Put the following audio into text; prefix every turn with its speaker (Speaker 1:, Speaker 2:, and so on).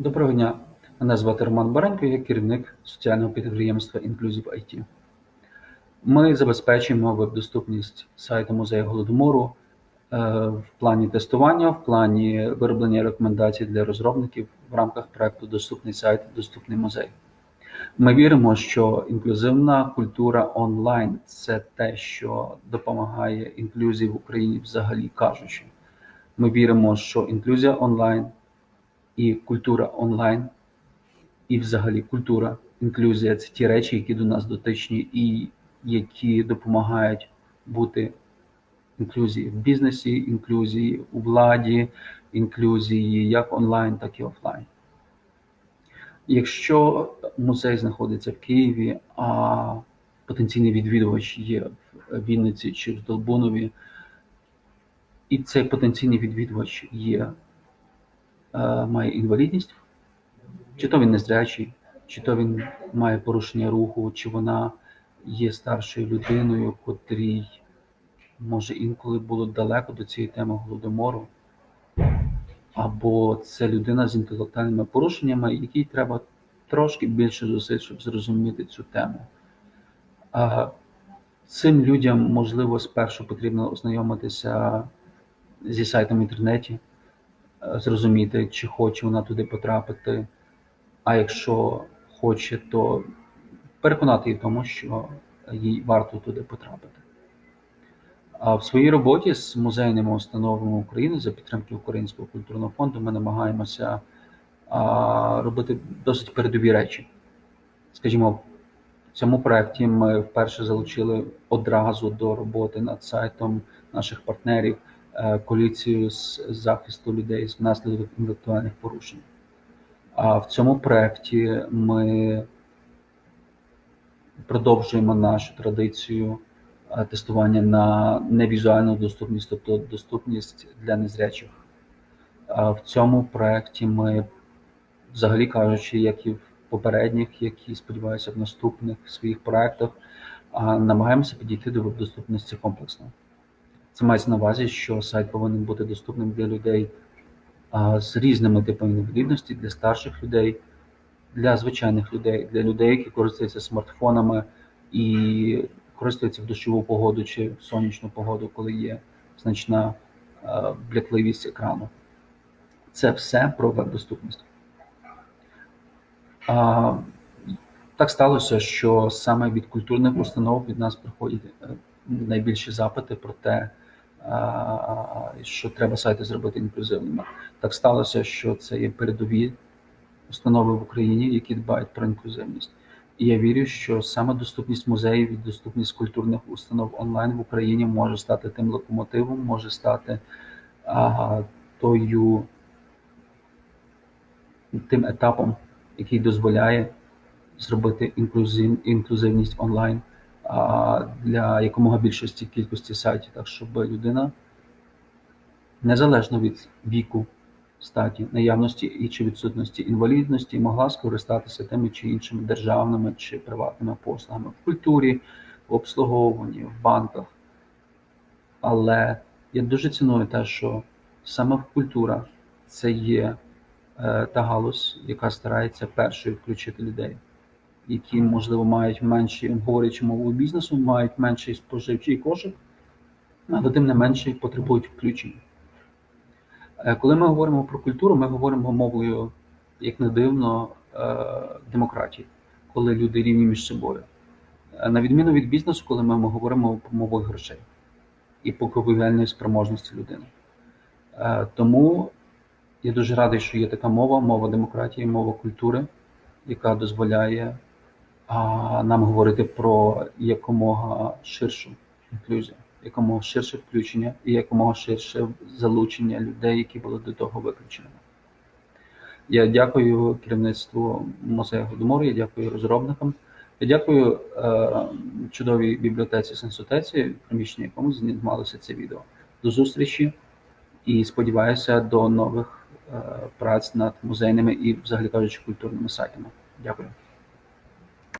Speaker 1: Доброго дня. Мене звати Роман Баренько, я керівник соціального підприємства Inclusive IT. Ми забезпечуємо веб-доступність сайту музею Голодомору е, в плані тестування, в плані вироблення рекомендацій для розробників в рамках проекту Доступний сайт, доступний музей. Ми віримо, що інклюзивна культура онлайн це те, що допомагає інклюзії в Україні взагалі кажучи. Ми віримо, що інклюзія онлайн і культура онлайн, і взагалі культура, інклюзія це ті речі, які до нас дотичні, і які допомагають бути інклюзії в бізнесі, інклюзії у владі, інклюзії як онлайн, так і офлайн. Якщо музей знаходиться в Києві, а потенційний відвідувач є в Вінниці чи в Долбунові, і цей потенційний відвідувач є, має інвалідність, чи то він незрячий, чи то він має порушення руху, чи вона є старшою людиною, котрій може інколи було далеко до цієї теми голодомору, або це людина з інтелектуальними порушеннями, якій треба трошки більше зусиль, щоб зрозуміти цю тему. Цим людям, можливо, спершу потрібно ознайомитися зі сайтом в інтернеті, е, зрозуміти, чи хоче вона туди потрапити. А якщо хоче, то переконати її в тому, що їй варто туди потрапити. А в своїй роботі з музейними установами України за підтримки Українського культурного фонду ми намагаємося робити досить передові речі. Скажімо, в цьому проєкті ми вперше залучили одразу до роботи над сайтом наших партнерів коаліцію з захисту людей з внаслідок інтелектуальних порушень. А в цьому проєкті ми продовжуємо нашу традицію е, тестування на невізуальну доступність, тобто доступність для незрячих. А в цьому проєкті ми, взагалі кажучи, як і в попередніх, як і сподіваюся, в наступних своїх проєктах, намагаємося підійти до доступності комплексно. Це мається на увазі, що сайт повинен бути доступним для людей з різними типами інвалідності, для старших людей, для звичайних людей, для людей, які користуються смартфонами і користуються в дощову погоду чи в сонячну погоду, коли є значна блякливість екрану. Це все про веб-доступність. Так сталося, що саме від культурних установ від нас приходять е, найбільші запити про те, що треба сайти зробити інклюзивними. Так сталося, що це є передові установи в Україні, які дбають про інклюзивність. І я вірю, що саме доступність музеїв і доступність культурних установ онлайн в Україні може стати тим локомотивом, може стати а, тою тим етапом, який дозволяє зробити інклюзив, інклюзивність онлайн для якомога більшості кількості сайтів, так щоб людина незалежно від віку, статі, наявності і чи відсутності інвалідності могла скористатися тими чи іншими державними чи приватними послугами в культурі, в обслуговуванні, в банках. Але я дуже ціную те, що саме в культура це є е, та галузь, яка старається першою включити людей, які, можливо, мають менші, говорячи мовою бізнесу, мають менший споживчий кошик, але тим не менше потребують включення. Е, Коли ми говоримо про культуру, ми говоримо мовою, як не дивно, е, демократії, коли люди рівні між собою. Е, На відміну від бізнесу, коли ми говоримо про мовою грошей і покупівельної спроможності людини. Тому я дуже радий, що є така мова, мова демократії, мова культури, яка дозволяє нам говорити про якомога ширшу інклюзію, якомога ширше включення і якомога ширше залучення людей, які були до того виключеними. Я дякую керівництву музею Голодомору, я дякую розробникам. Я дякую е, чудовій бібліотеці Сенсотеці, приміщенні якому знімалося це відео. До зустрічі і сподіваюся до нових е, праць над музейними і, взагалі кажучи, культурними сайтами. Дякую.